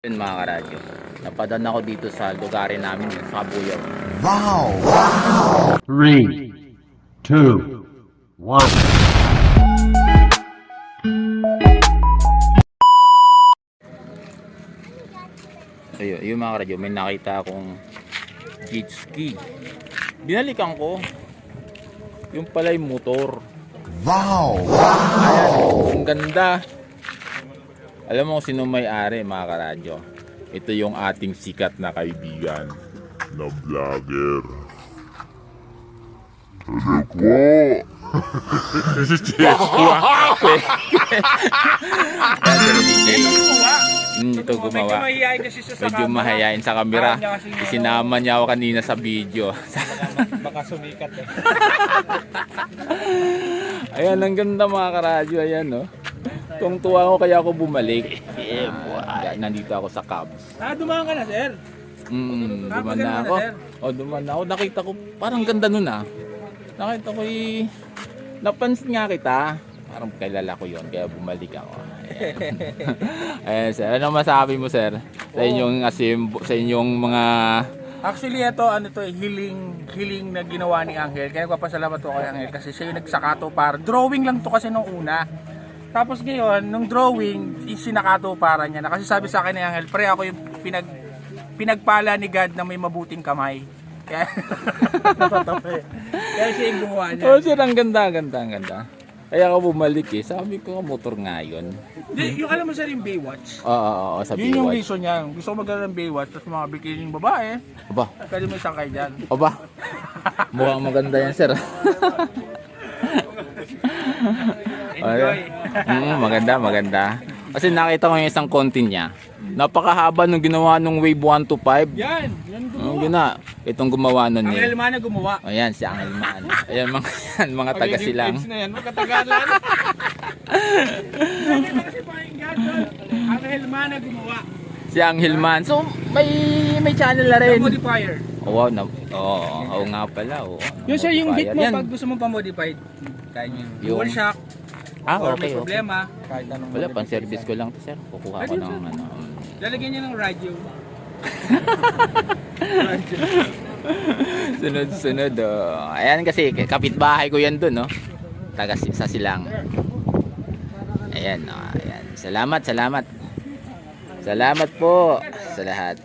Yun mga karadyo. Napadan ako dito sa lugarin namin sa Kabuyaw. Three, two, one. Ayun, yung mga karadyo, may nakita akong jet ski. Binalikan ko. Yung pala yung motor. Wow! Ayan, ang ganda. Alam mo kung sino may-ari mga karadyo. Ito yung ating sikat na kaibigan. na vlogger. Hello po! Gumawa. Mm, ito gumawa. Medyo mahayain sa camera. Isinama niya ako kanina sa video. Baka sumikat eh. Ayan, ang ganda mga karadyo. Ayan, no. Kung tuwa ko kaya ako bumalik. Ah, nandito ako sa Cubs. Ah, dumaan ka na, sir. Mm, Ah, duman na ako. O, duman na ako. Nakita ko, parang ganda nun ah. Nakita ko eh, napansin nga kita. Parang kilala ko yon kaya bumalik ako. Ayan. Ayan, sir. Ano masabi mo, sir? Sa inyong asim, sa inyong mga Actually, ito, ano to, eh, healing, healing na ginawa ni Angel. Kaya nagpapasalamat ko kay Angel kasi siya yung nagsakato para. Drawing lang to kasi nung una. Tapos ngayon, nung drawing, isinakato para niya. Na kasi sabi sa akin ni Angel, pre ako yung pinag, pinagpala ni God na may mabuting kamay. Kaya. Kaya siya yung gumawa niya. Oh, sir, ang ganda, ang ganda, ang ganda. Kaya ako bumalik eh. Sabi ko, motor nga yun. Di, yung alam mo sir yung Baywatch. Oo, oo, oo, sa Yun yung Baywatch. reason niya. Gusto ko magkaroon ng Baywatch. Tapos mga bikining babae. Aba, Pwede mo isang kayo dyan. aba. Mukhang maganda yan, sir. Enjoy. Mm, maganda, maganda. Kasi nakita ko yung isang content niya. Napakahaba nung ginawa nung Wave 1 to 5. Yan. Yan gumawa. Gina, itong gumawa nun Ang eh. Elmana gumawa. Ayan, si Angelman. Ayan, mga, yan, mga taga silang. na yan. Magkatagalan. kasi pakinggan doon. Ang Elmana gumawa. Si Angelman. So, may may channel na The rin. modifier. Oh, wow, na, oo, oo nga pala. Oo, Yun sir, yung hit mo Yan. pag gusto mo pa-modify. Kaya nyo. Yung- Dual shock. Ah, or okay, may okay. problema. Kahit anong Wala, modification. pan-service ko lang to, sir. Kukuha ko Pwede, ng ano. Lalagyan nyo ng radio. Sunod, sunod. Oh. Ayan kasi, kapitbahay ko yan dun, no? Taga si- sa silang. Ayan, oh, ayan. Salamat, salamat. Salamat po sa lahat.